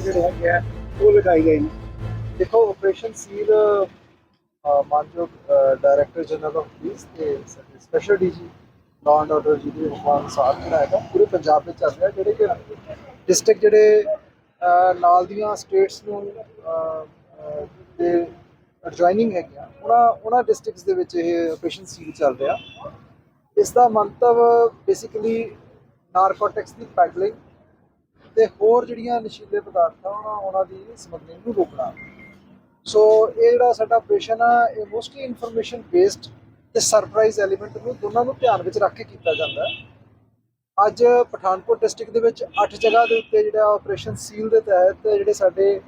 ਜਿਹੜੇ ਹੈਗੇ ਆ ਉਹ ਲਗਾਏ ਗਏ ਨੇ। ਦੇਖੋ ਆਪਰੇਸ਼ਨ ਸੀਲ ਮਾਨਯੋਗ ਡਾਇਰੈਕਟਰ ਜਨਰਲ ਆਫ ਪੁਲਿਸ ਤੇ special DG law and order ji ਦੇ ਹੁਕਮਾਂ ਅਨੁਸਾਰ ਜਿਹੜਾ ਹੈਗਾ ਪੂਰੇ ਪੰਜਾਬ ਵਿੱਚ ਚੱਲ ਰਿਹਾ। ਜਿਹੜੇ ਕਿ ਡਿਸਟ੍ਰਿਕਟ ਜਿਹੜੇ ਨਾਲ ਦੀਆਂ ਸਟੇਟਸ ਨੂੰ ਅਹ, ਅਹ, ਦੇ ਐਡਜੋਇਨਿੰਗ ਹੈਗੀਆਂ ਉਹਨਾਂ ਉਹਨਾਂ ਡਿਸਟ੍ਰਿਕਟਸ ਦੇ ਵਿੱਚ ਇਹ ਆਪਰੇਸ਼ਨ ਸੀਲ ਚੱਲ ਰਿਹਾ। ਇਸ ਦਾ ਮੰਤਵ ਬੇਸਿਕਲੀ ਨਾਰਕੋਟਿਕਸ ਦੀ ਪੈਡਲਿੰਗ ਤੇ ਹੋਰ ਜਿਹੜੀਆਂ ਨਸ਼ੀਲੇ ਪਦਾਰਥਾਂ ਉਹਨਾਂ ਉਹਨਾਂ ਦੀ ਸਮਗਲਿੰਗ ਨੂੰ ਰੋਕਣਾ। ਸੋ ਇਹ ਜਿਹੜਾ ਸਾਡਾ ਆਪਰੇਸ਼ਨ ਆ, ਇਹ ਮੋਸਟਲੀ ਇਨਫੋਰਮੇਸ਼ਨ ਬੇਸਡ ਤੇ ਸਰਪ੍ਰਾਈਜ਼ ਐਲੀਮੈਂਟ ਨੂੰ ਦੋਨਾਂ ਨੂੰ ਧਿਆਨ ਵਿੱਚ ਰੱਖ ਕੇ ਕੀਤਾ ਜਾਂਦਾ ਹੈ। ਅੱਜ ਪਠਾਨਕੋਟ ਡਿਸਟ੍ਰਿਕਟ ਦੇ ਵਿੱਚ 8 ਜਗ੍ਹਾ ਦੇ ਉੱਤੇ ਜਿਹੜਾ ਆਪਰੇਸ਼ਨ ਸੀਲ ਦੇ ਤਹਿਤ ਜਿਹੜੇ ਸਾਡੇ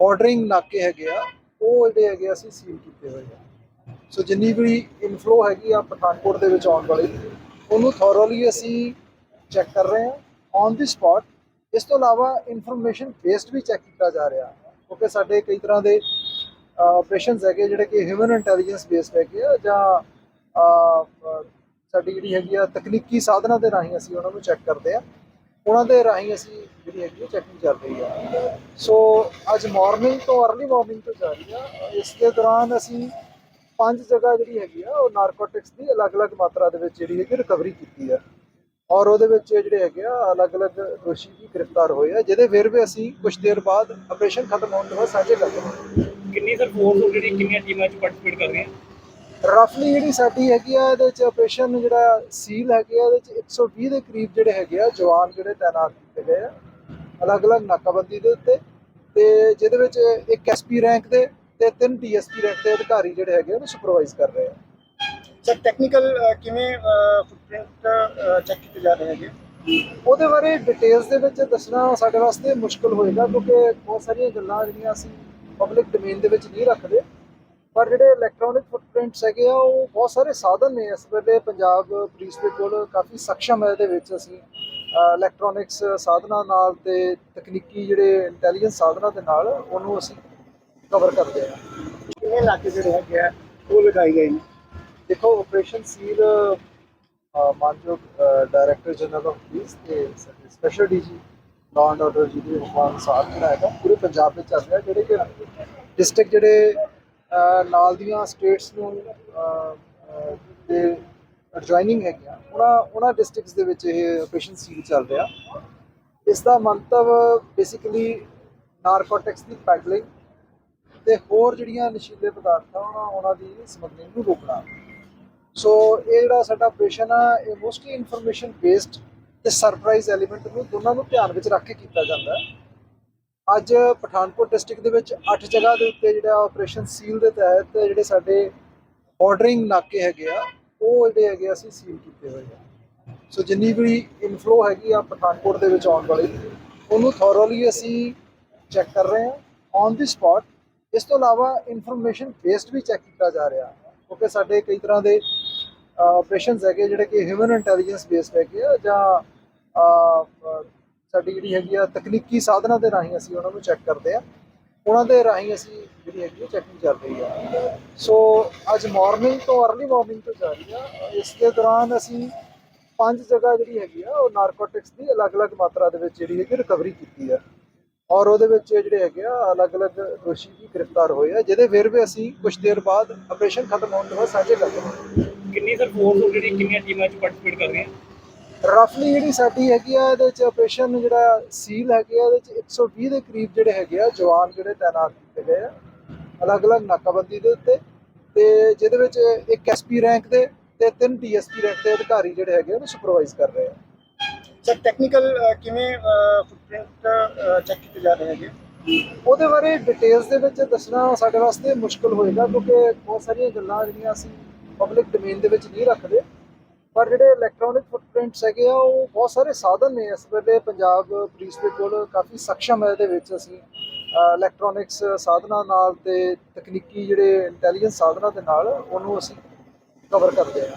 ਬਾਰਡਰਿੰਗ ਨਾਕੇ ਹੈਗੇ ਆ, ਉਹ ਜਿਹੜੇ ਹੈਗੇ ਆ ਅਸੀਂ ਸੀਲ ਕੀਤੇ ਹੋਏ ਆ। ਸੋ ਜਿੰਨੀ ਵੀ ਇਨਫਲੋ ਹੈਗੀ ਆ ਪਠਾਨਕੋਟ ਦੇ ਵਿੱਚ ਆਉਣ ਵਾਲੀ, ਉਹਨੂੰ ਥੋਰੋਲੀ ਅਸੀਂ ਚੈੱਕ ਕਰ ਰਹੇ ਹਾਂ। ਔਨ ਦੀ ਸਪੌਟ ਇਸ ਤੋਂ ਇਲਾਵਾ ਇਨਫੋਰਮੇਸ਼ਨ ਬੇਸਡ ਵੀ ਚੈੱਕ ਕੀਤਾ ਜਾ ਰਿਹਾ ਕਿਉਂਕਿ ਸਾਡੇ ਕਈ ਤਰ੍ਹਾਂ ਦੇ ਆਪਰੇਸ਼ਨਸ ਹੈਗੇ ਜਿਹੜੇ ਕਿ ਹਿਊਮਨ ਇੰਟੈਲੀਜੈਂਸ ਬੇਸਡ ਹੈਗੇ ਆ, ਜਾਂ ਸਾਡੀ ਜਿਹੜੀ ਹੈਗੀ ਆ ਤਕਨੀਕੀ ਸਾਧਨਾਂ ਦੇ ਰਾਹੀਂ ਅਸੀਂ ਉਹਨਾਂ ਨੂੰ ਚੈੱਕ ਕਰਦੇ ਆ। ਉਹਨਾਂ ਦੇ ਰਾਹੀਂ ਅਸੀਂ ਜਿਹੜੀ ਹੈਗੀ ਆ ਚੈਕਿੰਗ ਚੱਲ ਰਹੀ ਆ। ਸੋ ਅੱਜ ਮਾਰਨਿੰਗ ਤੋਂ अर्ਲੀ ਮਾਰਨਿੰਗ ਤੋਂ ਜਾ ਰਹੀ ਆ। ਇਸ ਦੇ ਦੌਰਾਨ ਅਸੀਂ ਪੰਜ ਜਗ੍ਹਾ ਜਿਹੜੀ ਹੈਗੀ ਆ, ਉਹ ਨਾਰਕੋਟਿਕਸ ਦੀ ਅਲੱਗ-ਅਲੱਗ ਮਾਤਰਾ ਦੇ ਵਿੱਚ ਜਿਹੜੀ ਹੈਗੀ ਰਿਕਵਰੀ ਕੀਤੀ ਆ। ਔਰ ਉਹਦੇ ਵਿੱਚ ਜਿਹੜੇ ਹੈਗੇ ਆ ਅਲੱਗ-ਅਲੱਗ ਦੋਸ਼ੀ ਵੀ ਗ੍ਰਿਫਤਾਰ ਹੋਏ ਆ ਜਿਹਦੇ ਫਿਰ ਵੀ ਅਸੀਂ ਕੁਝ ਦੇਰ ਬਾਅਦ ਆਪਰੇਸ਼ਨ ਖਤਮ ਹੋਣ ਤੋਂ ਬਾਅਦ ਸਾਂਝੇ ਕਰ ਦਵਾਂਗੇ ਕਿੰਨੀ ਸਰ ਫੋਰਸ ਜਿਹੜੀ ਕਿੰਨੀਆਂ ਟੀਮਾਂ ਚ ਪਾਰਟਿਸਿਪੇਟ ਕਰ ਰਹੀਆਂ? ਰਫਲੀ ਜਿਹੜੀ ਸਾਡੀ ਹੈਗੀ ਆ ਇਹਦੇ ਵਿੱਚ ਆਪਰੇਸ਼ਨ ਜਿਹੜਾ ਸੀਲ ਹੈਗੇ ਆ ਇਹਦੇ ਵਿੱਚ 120 ਦੇ ਕਰੀਬ ਜਿਹੜੇ ਹੈਗੇ ਆ ਜਵਾਨ ਜਿਹੜੇ ਤਾਇਨਾਤ ਕੀਤੇ ਗਏ ਆ ਅਲੱਗ-ਅਲੱਗ ਨਾਕਾਬੰਦੀ ਦੇ ਉੱਤੇ ਤੇ ਜਿਹਦੇ ਵਿੱਚ ਇੱਕ ਐਸਪੀ ਰੈਂਕ ਦੇ ਤੇ ਤਿੰਨ ਡੀਐਸਪੀ ਰੈਂਕ ਦੇ ਅਧਿਕਾਰੀ ਜਿਹੜੇ ਹੈਗੇ ਉਹਨੂੰ ਸੁਪਰਵਾਈਜ਼ ਕਰ ਰਹੇ ਆ। ਸਰ ਟੈਕਨੀਕਲ ਕਿਵੇਂ ਫੁੱਟਪ੍ਰਿੰਟ ਚੈੱਕ ਕੀਤੇ ਜਾ ਰਹੇ ਹੈਗੇ? ਉਹਦੇ ਬਾਰੇ ਡਿਟੇਲਸ ਦੇ ਵਿੱਚ ਦੱਸਣਾ ਸਾਡੇ ਵਾਸਤੇ ਮੁਸ਼ਕਲ ਹੋਏਗਾ ਕਿਉਂਕਿ ਬਹੁਤ ਸਾਰੀਆਂ ਗੱਲਾਂ ਜਿਹੜੀਆਂ ਅਸੀਂ ਪਬਲਿਕ ਡੋਮੇਨ ਦੇ ਵਿੱਚ ਨਹੀਂ ਰੱਖਦੇ। ਪਰ ਜਿਹੜੇ ਇਲੈਕਟ੍ਰੋਨਿਕ ਫੁੱਟਪ੍ਰਿੰਟਸ ਹੈਗੇ ਆ ਉਹ ਬਹੁਤ ਸਾਰੇ ਸਾਧਨ ਨੇ। ਇਸ ਵੇਲੇ ਪੰਜਾਬ ਪੁਲਿਸ ਦੇ ਕੋਲ ਕਾਫੀ ਸક્ષਮ ਹੈ ਇਹਦੇ ਵਿੱਚ ਅਸੀਂ ਇਲੈਕਟ੍ਰੋਨਿਕਸ ਸਾਧਨਾਂ ਨਾਲ ਤੇ ਤਕਨੀਕੀ ਜਿਹੜੇ ਇੰਟੈਲੀਜੈਂਸ ਸਾਧਨਾਂ ਦੇ ਨਾਲ ਉਹਨੂੰ ਅਸੀਂ ਕਵਰ ਕਰਦੇ ਹਾਂ। ਕਿੰਨੇ ਇਲਾਕੇ ਜਿਹੜੇ ਹੈਗੇ ਆ ਉਹ ਲਗਾਏ ਗਏ ਨੇ? ਦੇਖੋ ਆਪਰੇਸ਼ਨ ਸੀਲ ਮਾਨਯੋਗ ਡਾਇਰੈਕਟਰ ਜਨਰਲ ਆਫ ਪੁਲਿਸ ਤੇ special DG law and order ji ਦੇ ਹੁਕਮਾਂ ਅਨੁਸਾਰ ਜਿਹੜਾ ਹੈਗਾ ਪੂਰੇ ਪੰਜਾਬ ਵਿੱਚ ਚੱਲ ਰਿਹਾ ਜਿਹੜੇ ਕਿ ਡਿਸਟ੍ਰਿਕਟ ਜਿਹੜੇ ਨਾਲ ਦੀਆਂ ਸਟੇਟਸ ਨੂੰ ਅਹ, ਅਹ, ਦੇ ਐਡਜੋਇਨਿੰਗ ਹੈਗੀਆਂ ਉਹਨਾਂ ਉਹਨਾਂ ਡਿਸਟ੍ਰਿਕਟਸ ਦੇ ਵਿੱਚ ਇਹ ਆਪਰੇਸ਼ਨ ਸੀਲ ਚੱਲ ਰਿਹਾ। ਇਸ ਦਾ ਮੰਤਵ ਬੇਸਿਕਲੀ ਨਾਰਕੋਟਿਕਸ ਦੀ ਪੈਡਲਿੰਗ ਤੇ ਹੋਰ ਜਿਹੜੀਆਂ ਨਸ਼ੀਲੇ ਪਦਾਰਥਾਂ ਉਹਨਾਂ ਉਹਨਾਂ ਦੀ ਸਮਗਲਿੰਗ ਨੂੰ ਰੋਕਣਾ। ਸੋ ਇਹ ਜਿਹੜਾ ਸਾਡਾ ਆਪਰੇਸ਼ਨ ਆ, ਇਹ ਮੋਸਟਲੀ ਇਨਫੋਰਮੇਸ਼ਨ ਬੇਸਡ ਤੇ ਸਰਪ੍ਰਾਈਜ਼ ਐਲੀਮੈਂਟ ਨੂੰ ਦੋਨਾਂ ਨੂੰ ਧਿਆਨ ਵਿੱਚ ਰੱਖ ਕੇ ਕੀਤਾ ਜਾਂਦਾ ਹੈ। ਅੱਜ ਪਠਾਨਕੋਟ ਡਿਸਟ੍ਰਿਕਟ ਦੇ ਵਿੱਚ 8 ਜਗ੍ਹਾ ਦੇ ਉੱਤੇ ਜਿਹੜਾ ਆਪਰੇਸ਼ਨ ਸੀਲ ਦੇ ਤਹਿਤ ਜਿਹੜੇ ਸਾਡੇ ਬਾਰਡਰਿੰਗ ਨਾਕੇ ਹੈਗੇ ਆ, ਉਹ ਜਿਹੜੇ ਹੈਗੇ ਆ ਅਸੀਂ ਸੀਲ ਕੀਤੇ ਹੋਏ ਆ। ਸੋ ਜਿੰਨੀ ਵੀ ਇਨਫਲੋ ਹੈਗੀ ਆ ਪਠਾਨਕੋਟ ਦੇ ਵਿੱਚ ਆਉਣ ਵਾਲੀ, ਉਹਨੂੰ ਥੋਰੋਲੀ ਅਸੀਂ ਚੈੱਕ ਕਰ ਰਹੇ ਹਾਂ। ਔਨ ਦੀ ਸਪੌਟ ਇਸ ਤੋਂ ਇਲਾਵਾ ਇਨਫੋਰਮੇਸ਼ਨ ਬੇਸਡ ਵੀ ਚੈੱਕ ਕੀਤਾ ਜਾ ਰਿਹਾ। ਕਿਉਂਕਿ ਸਾਡੇ ਕਈ ਤਰ੍ਹਾਂ ਦੇ ਆਪਰੇਸ਼ਨਸ ਹੈਗੇ ਜਿਹੜੇ ਕਿ ਹਿਊਮਨ ਇੰਟੈਲੀਜੈਂਸ ਬੇਸਡ ਹੈਗੇ ਆ ਜਾਂ ਸਾਡੀ ਜਿਹੜੀ ਹੈਗੀ ਆ ਤਕਨੀਕੀ ਸਾਧਨਾਂ ਦੇ ਰਾਹੀਂ ਅਸੀਂ ਉਹਨਾਂ ਨੂੰ ਚੈੱਕ ਕਰਦੇ ਆ। ਉਹਨਾਂ ਦੇ ਰਾਹੀਂ ਅਸੀਂ ਜਿਹੜੀ ਹੈਗੀ ਆ ਚੈਕਿੰਗ ਚੱਲ ਰਹੀ ਆ। ਸੋ ਅੱਜ ਮਾਰਨਿੰਗ ਤੋਂ अर्ਲੀ ਮਾਰਨਿੰਗ ਤੋਂ ਜਾ ਰਹੀ ਆ। ਇਸ ਦੇ ਦੌਰਾਨ ਅਸੀਂ ਪੰਜ ਜਗ੍ਹਾ ਜਿਹੜੀ ਹੈਗੀ ਆ, ਉਹ ਨਾਰਕੋਟਿਕਸ ਦੀ ਅਲੱਗ-ਅਲੱਗ ਮਾਤਰਾ ਦੇ ਵਿੱਚ ਜਿਹੜੀ ਹੈਗੀ ਰਿਕਵਰੀ ਕੀਤੀ ਆ। ਔਰ ਉਹਦੇ ਵਿੱਚ ਜਿਹੜੇ ਹੈਗੇ ਆ, ਅਲੱਗ-ਅਲੱਗ ਦੋਸ਼ੀ ਵੀ ਗ੍ਰਿਫਤਾਰ ਹੋਏ ਆ, ਜਿਹਦੇ ਫਿਰ ਵੀ ਅਸੀਂ ਕੁਝ ਦੇਰ ਬਾਅਦ ਆਪਰੇਸ਼ਨ ਖਤਮ ਹੋਣ ਤੋਂ ਬਾਅਦ ਸਾਂਝੇ ਕਰਦੇ ਹਾਂ। ਕਿੰਨੀ ਸਰ ਫੋਰਸ ਜਿਹੜੀ ਕਿੰਨੀਆਂ ਟੀਮਾਂ ਚ ਪਾਰਟਿਸਿਪੇਟ ਕਰ ਰਹੀਆਂ? ਰਫਲੀ ਜਿਹੜੀ ਸਾਡੀ ਹੈਗੀ ਆ ਇਹਦੇ ਵਿੱਚ ਆਪਰੇਸ਼ਨ ਜਿਹੜਾ ਸੀਲ ਹੈਗੇ ਆ ਇਹਦੇ ਵਿੱਚ 120 ਦੇ ਕਰੀਬ ਜਿਹੜੇ ਹੈਗੇ ਆ ਜਵਾਨ ਜਿਹੜੇ ਤਾਇਨਾਤ ਕੀਤੇ ਗਏ ਆ ਅਲੱਗ-ਅਲੱਗ ਨਾਕਾਬੰਦੀ ਦੇ ਉੱਤੇ ਤੇ ਜਿਹਦੇ ਵਿੱਚ ਇੱਕ ਐਸਪੀ ਰੈਂਕ ਦੇ ਤੇ ਤਿੰਨ ਡੀਐਸਪੀ ਰੈਂਕ ਦੇ ਅਧਿਕਾਰੀ ਜਿਹੜੇ ਹੈਗੇ ਉਹਨੂੰ ਸੁਪਰਵਾਈਜ਼ ਕਰ ਰਹੇ ਆ। ਸਰ ਟੈਕਨੀਕਲ ਕਿਵੇਂ ਫੁੱਟਪ੍ਰਿੰਟ ਚੈੱਕ ਕੀਤੇ ਜਾ ਰਹੇ ਹੈਗੇ? ਉਹਦੇ ਬਾਰੇ ਡਿਟੇਲਸ ਦੇ ਵਿੱਚ ਦੱਸਣਾ ਸਾਡੇ ਵਾਸਤੇ ਮੁਸ਼ਕਲ ਹੋਏਗਾ ਕਿਉਂਕਿ ਬਹੁਤ ਸਾਰੀਆਂ ਗੱਲਾਂ ਜਿਹੜੀਆਂ ਅਸੀਂ ਪਬਲਿਕ ਡੋਮੇਨ ਦੇ ਵਿੱਚ ਨਹੀਂ ਰੱਖਦੇ। ਪਰ ਜਿਹੜੇ ਇਲੈਕਟ੍ਰੋਨਿਕ ਫੁੱਟਪ੍ਰਿੰਟਸ ਹੈਗੇ ਆ, ਉਹ ਬਹੁਤ ਸਾਰੇ ਸਾਧਨ ਨੇ। ਇਸ ਵੇਲੇ ਪੰਜਾਬ ਪੁਲਿਸ ਦੇ ਕੋਲ ਕਾਫੀ ਸક્ષਮ ਹੈ ਇਹਦੇ ਵਿੱਚ ਅਸੀਂ ਇਲੈਕਟ੍ਰੋਨਿਕਸ ਸਾਧਨਾਂ ਨਾਲ ਤੇ ਤਕਨੀਕੀ ਜਿਹੜੇ ਇੰਟੈਲੀਜੈਂਸ ਸਾਧਨਾਂ ਦੇ ਨਾਲ ਉਹਨੂੰ ਅਸੀਂ ਕਵਰ ਕਰਦੇ ਹਾਂ।